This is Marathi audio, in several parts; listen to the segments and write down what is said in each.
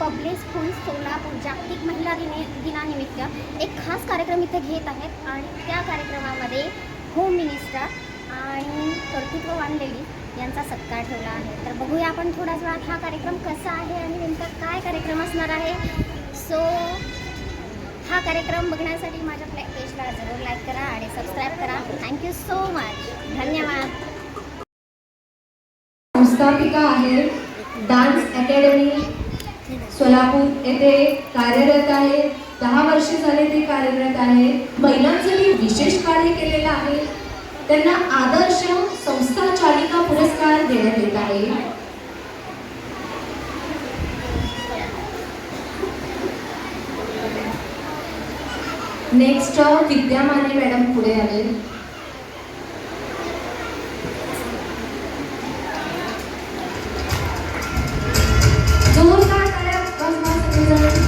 Public school Solapur जागतिक महिला दिने दिनानिमित्त एक खास कार्यक्रम इथे घेत आहेत आणि त्या कार्यक्रमामध्ये होम मिनिस्टर आणि कर्तृत्ववान लेडी यांचा सत्कार ठेवला आहे. तर बघूया आपण थोड्याच वेळात हा कार्यक्रम कसा आहे आणि नेमका काय कार्यक्रम असणार आहे. सो हा कार्यक्रम बघण्यासाठी माझ्या प्ले पेजला जरूर लाईक करा आणि सबस्क्राईब करा. थँक्यू सो मच धन्यवाद. संस्थापिका आहे डान्स अकॅडमी सोलापूर येथे कार्यरत आहे. दहा वर्ष झाले ते कार्यरत आहे. महिलांसाठी विशेष कार्य केलेलं आहे त्यांना आदर्श संस्था चालिका पुरस्कार देण्यात येत आहे. नेक्स्ट विद्या माने मॅडम पुढे आले. मॅडम.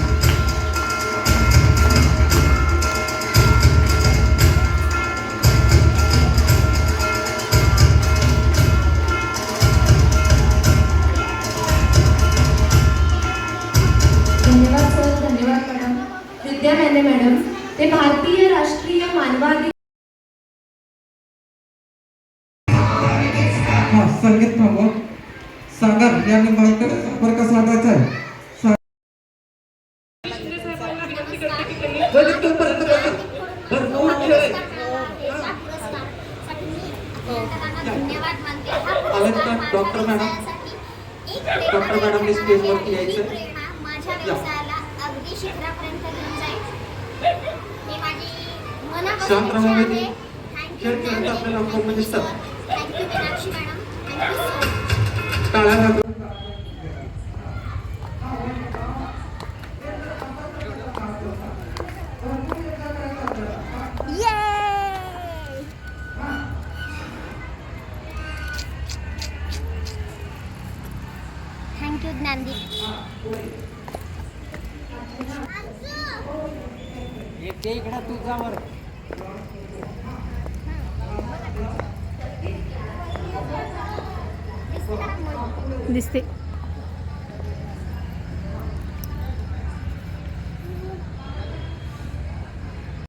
विद्या मॅडम ते भारतीय राष्ट्रीय मानवाधिकार संगीत थांबवा सागर या नंबरकडे संपर्क साधायचा आहे सा- लगेच तो पर्यंत बघा. भरपूर खेळ आहे. धन्यवाद मानते आलं का डॉक्टर मॅडम? डॉक्टर मॅडमने स्टेजवरती यायचं. माझ्या या. व्यवसायाला अगदी शिखरापर्यंत घेऊन जाईल ही माझी मनापासून खेळत Thank you, ज्ञानदीप दिसते.